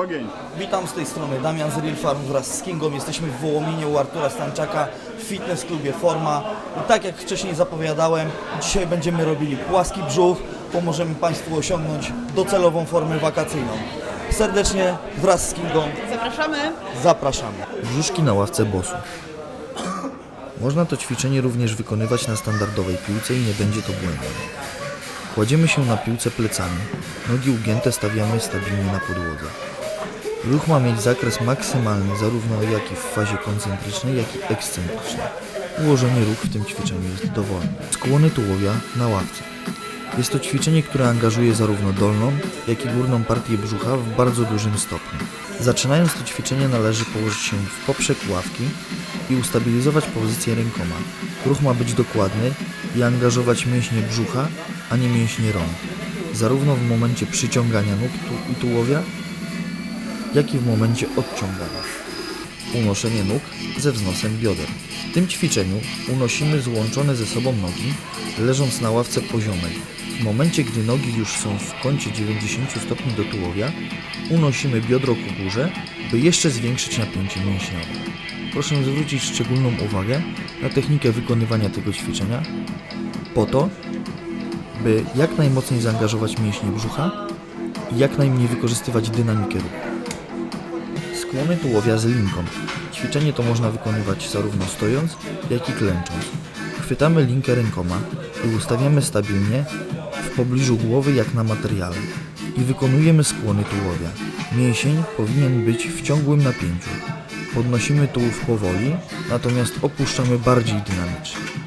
ogień. Witam z tej strony Damian z Real Farm wraz z Kingą. Jesteśmy w Wołominie u Artura Stanczaka w fitness klubie Forma. I tak jak wcześniej zapowiadałem, dzisiaj będziemy robili płaski brzuch. Pomożemy Państwu osiągnąć docelową formę wakacyjną. Serdecznie wraz z Kingą Zapraszamy. zapraszamy. Brzuszki na ławce bosu. Można to ćwiczenie również wykonywać na standardowej piłce i nie będzie to błędem. Kładziemy się na piłce plecami, nogi ugięte stawiamy stabilnie na podłodze. Ruch ma mieć zakres maksymalny zarówno jak i w fazie koncentrycznej, jak i ekscentrycznej. Ułożenie ruch w tym ćwiczeniu jest dowolne. Skłony tułowia na ławce. Jest to ćwiczenie, które angażuje zarówno dolną, jak i górną partię brzucha w bardzo dużym stopniu. Zaczynając to ćwiczenie należy położyć się w poprzek ławki i ustabilizować pozycję rękoma. Ruch ma być dokładny i angażować mięśnie brzucha, a nie mięśnie rąk. Zarówno w momencie przyciągania nóg i tułowia, jak i w momencie odciągania. Unoszenie nóg ze wznosem bioder. W tym ćwiczeniu unosimy złączone ze sobą nogi, leżąc na ławce poziomej. W momencie, gdy nogi już są w kącie 90 stopni do tułowia, unosimy biodro ku górze, by jeszcze zwiększyć napięcie mięśniowe. Proszę zwrócić szczególną uwagę na technikę wykonywania tego ćwiczenia, po to, by jak najmocniej zaangażować mięśnie brzucha i jak najmniej wykorzystywać dynamikę ruchu. Skłony tułowia z linką. Ćwiczenie to można wykonywać zarówno stojąc, jak i klęcząc. Chwytamy linkę rękoma i ustawiamy stabilnie w pobliżu głowy jak na materiale i wykonujemy skłony tułowia. Mięsień powinien być w ciągłym napięciu. Podnosimy tułów powoli, natomiast opuszczamy bardziej dynamicznie.